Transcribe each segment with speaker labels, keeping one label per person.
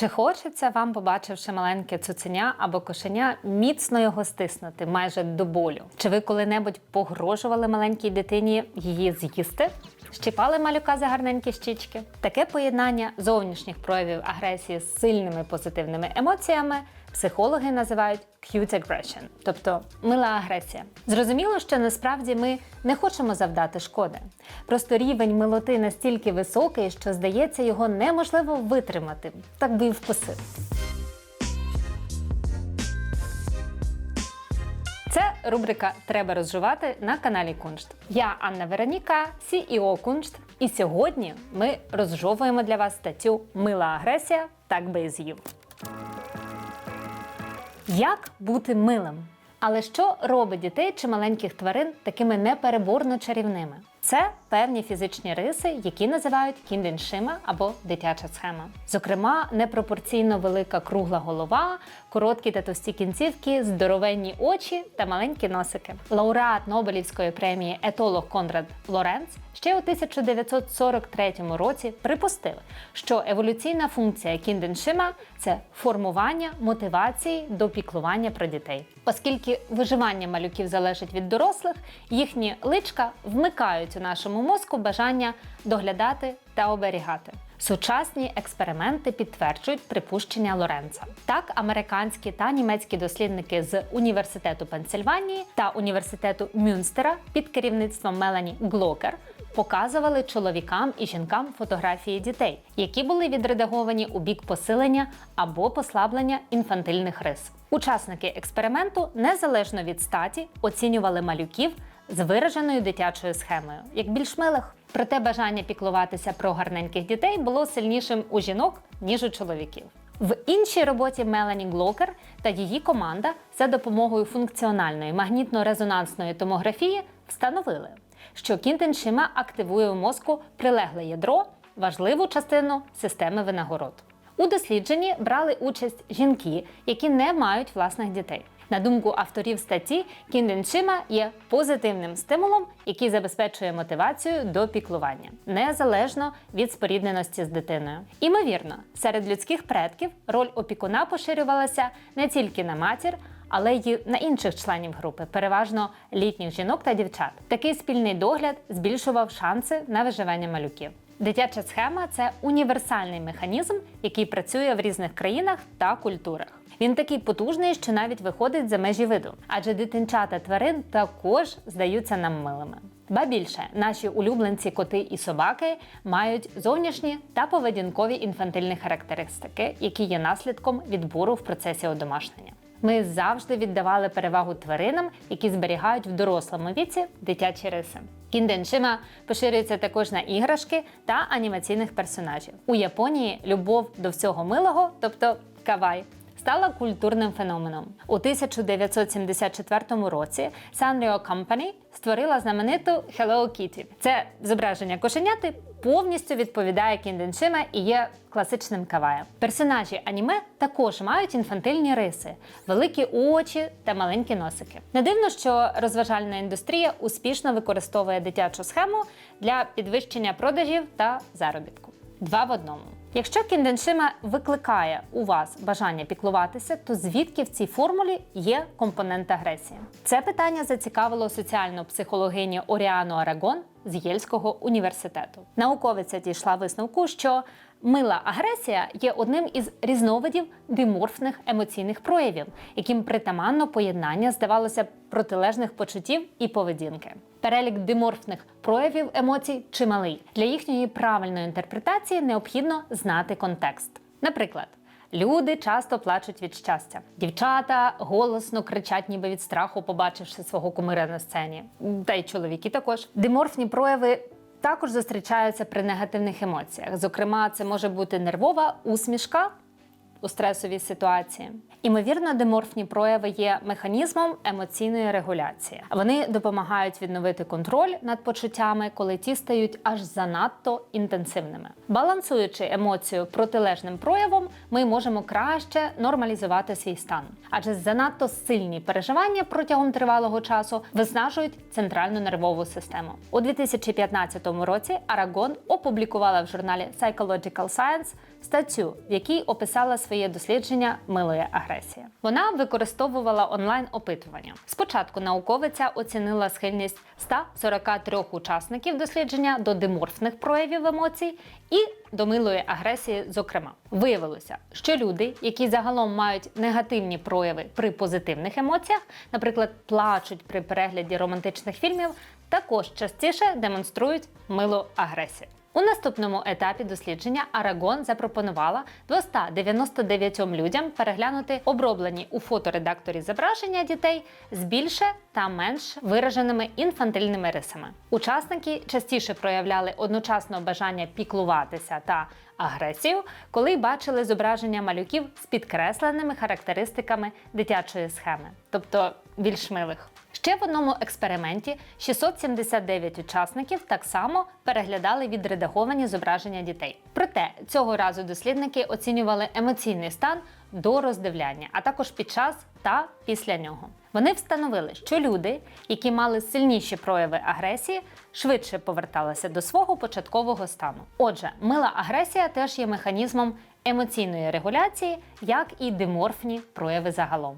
Speaker 1: Чи хочеться вам, побачивши маленьке цуценя або кошеня, міцно його стиснути майже до болю? Чи ви коли-небудь погрожували маленькій дитині її з'їсти? Щіпали малюка за гарненькі щічки? Таке поєднання зовнішніх проявів агресії з сильними позитивними емоціями психологи називають cute aggression, тобто мила агресія. Зрозуміло, що насправді ми не хочемо завдати шкоди. Просто рівень милоти настільки високий, що здається, його неможливо витримати, так би і вкусив. Це рубрика Треба розживати на каналі Куншт. Я Анна Вероніка, CEO Куншт, і сьогодні ми розжовуємо для вас статтю Мила агресія, так би і з'їв. Як бути милим? Але що робить дітей чи маленьких тварин такими непереборно чарівними? Це певні фізичні риси, які називають кінденшима або дитяча схема. Зокрема, непропорційно велика кругла голова, короткі та товсті кінцівки, здоровенні очі та маленькі носики. Лауреат Нобелівської премії етолог Конрад Лоренц ще у 1943 році припустив, що еволюційна функція кінденшима це формування мотивації до піклування про дітей. Оскільки виживання малюків залежить від дорослих, їхні личка вмикають у нашому мозку бажання доглядати та оберігати. Сучасні експерименти підтверджують припущення Лоренца. Так, американські та німецькі дослідники з університету Пенсильванії та університету Мюнстера під керівництвом Мелані Глокер показували чоловікам і жінкам фотографії дітей, які були відредаговані у бік посилення або послаблення інфантильних рис. Учасники експерименту незалежно від статі оцінювали малюків з вираженою дитячою схемою, як більш милих. Проте бажання піклуватися про гарненьких дітей було сильнішим у жінок, ніж у чоловіків. В іншій роботі Мелані Глокер та її команда за допомогою функціональної магнітно-резонансної томографії встановили, що кінтеншима активує у мозку прилегле ядро, важливу частину системи винагород. У дослідженні брали участь жінки, які не мають власних дітей. На думку авторів статті, кінденшима є позитивним стимулом, який забезпечує мотивацію до піклування, незалежно від спорідненості з дитиною. Імовірно, серед людських предків роль опікуна поширювалася не тільки на матір, але й на інших членів групи, переважно літніх жінок та дівчат. Такий спільний догляд збільшував шанси на виживання малюків. Дитяча схема це універсальний механізм, який працює в різних країнах та культурах. Він такий потужний, що навіть виходить за межі виду, адже дитинчата тварин також здаються нам милими. Ба більше, наші улюбленці коти і собаки мають зовнішні та поведінкові інфантильні характеристики, які є наслідком відбору в процесі одомашнення. Ми завжди віддавали перевагу тваринам, які зберігають в дорослому віці дитячі риси. Кінденшима поширюється також на іграшки та анімаційних персонажів. У Японії любов до всього милого, тобто кавай, стала культурним феноменом. У 1974 році Sanrio Company створила знамениту Hello Kitty. Це зображення кошеняти повністю відповідає кінденшима і є класичним каваєм. Персонажі аніме також мають інфантильні риси, великі очі та маленькі носики. Не дивно, що розважальна індустрія успішно використовує дитячу схему для підвищення продажів та заробітку. Два в одному. Якщо кінденшима викликає у вас бажання піклуватися, то звідки в цій формулі є компонент агресії? Це питання зацікавило соціальну психологиню Оріану Арагон з Єльського університету. Науковиця дійшла висновку, що мила агресія є одним із різновидів диморфних емоційних проявів, яким притаманно поєднання здавалося протилежних почуттів і поведінки. Перелік диморфних проявів емоцій чималий. Для їхньої правильної інтерпретації необхідно знати контекст. Наприклад, люди часто плачуть від щастя. Дівчата голосно кричать, ніби від страху, побачивши свого кумира на сцені. Та й чоловіки також. Диморфні прояви. Також зустрічаються при негативних емоціях. Зокрема, це може бути нервова усмішка у стресовій ситуації. Імовірно, диморфні прояви є механізмом емоційної регуляції. Вони допомагають відновити контроль над почуттями, коли ті стають аж занадто інтенсивними. Балансуючи емоцію протилежним проявом, ми можемо краще нормалізувати свій стан, адже занадто сильні переживання протягом тривалого часу виснажують центральну нервову систему. У 2015 році Арагон опублікувала в журналі Psychological Science статтю, в якій описала своє дослідження милої агресії. Вона використовувала онлайн опитування. Спочатку науковиця оцінила схильність 143 учасників дослідження до диморфних проявів емоцій і до милої агресії. Зокрема, виявилося, що люди, які загалом мають негативні прояви при позитивних емоціях, наприклад, плачуть при перегляді романтичних фільмів, також частіше демонструють милу агресію. У наступному етапі дослідження Арагон запропонувала 299 людям переглянути оброблені у фоторедакторі зображення дітей з більше та менш вираженими інфантильними рисами. Учасники частіше проявляли одночасно бажання піклуватися та агресію, коли бачили зображення малюків з підкресленими характеристиками дитячої схеми, тобто більш милих. Ще в одному експерименті 679 учасників так само переглядали відредаговані зображення дітей. Проте цього разу дослідники оцінювали емоційний стан до роздивляння, а також під час та після нього. Вони встановили, що люди, які мали сильніші прояви агресії, швидше поверталися до свого початкового стану. Отже, мила агресія теж є механізмом емоційної регуляції, як і диморфні прояви загалом.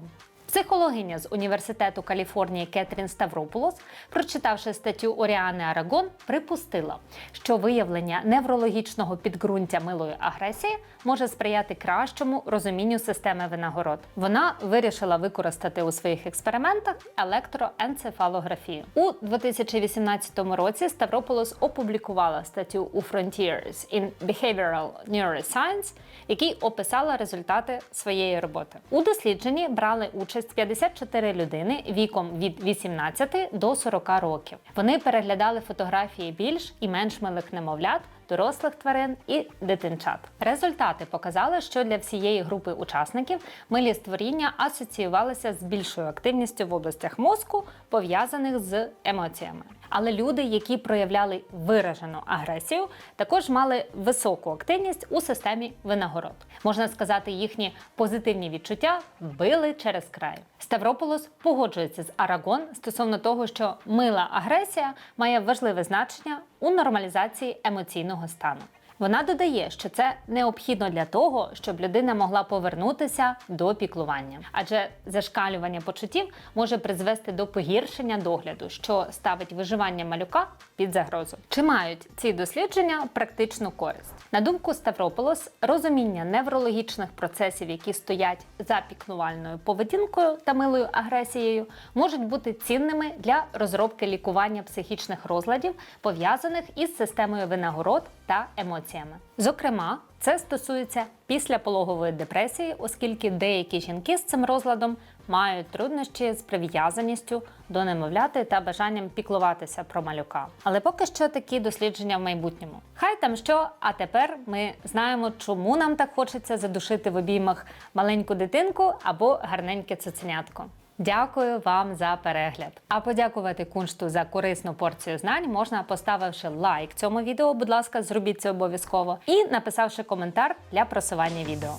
Speaker 1: Психологиня з університету Каліфорнії Кетрін Ставропулос, прочитавши статтю Оріани Арагон, припустила, що виявлення неврологічного підґрунтя милої агресії може сприяти кращому розумінню системи винагород. Вона вирішила використати у своїх експериментах електроенцефалографію. У 2018 році Ставропулос опублікувала статтю у Frontiers in Behavioral Neuroscience, якій описала результати своєї роботи. У дослідженні брали участь 54 людини віком від 18 до 40 років. Вони переглядали фотографії більш і менш милих немовлят, дорослих тварин і дитинчат. Результати показали, що для всієї групи учасників милі створіння асоціювалися з більшою активністю в областях мозку, пов'язаних з емоціями. Але люди, які проявляли виражену агресію, також мали високу активність у системі винагород. Можна сказати, їхні позитивні відчуття били через край. Ставрополос погоджується з Арагон стосовно того, що мила агресія має важливе значення у нормалізації емоційного стану. Вона додає, що це необхідно для того, щоб людина могла повернутися до піклування, адже зашкалювання почуттів може призвести до погіршення догляду, що ставить виживання малюка під загрозу. Чи мають ці дослідження практичну користь? На думку Ставрополос, розуміння неврологічних процесів, які стоять за піклувальною поведінкою та милою агресією, можуть бути цінними для розробки лікування психічних розладів, пов'язаних із системою винагород та емоціями. Зокрема, це стосується післяпологової депресії, оскільки деякі жінки з цим розладом мають труднощі з прив'язаністю до немовляти та бажанням піклуватися про малюка. Але поки що такі дослідження в майбутньому. Хай там що, а тепер ми знаємо, чому нам так хочеться задушити в обіймах маленьку дитинку або гарненьке цуценятко. Дякую вам за перегляд. А подякувати куншту за корисну порцію знань можна поставивши лайк цьому відео, будь ласка, зробіть це обов'язково, і написавши коментар для просування відео.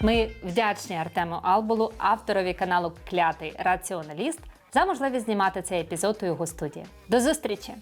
Speaker 1: Ми вдячні Артему Албулу, авторові каналу Клятий Раціоналіст, за можливість знімати цей епізод у його студії. До зустрічі!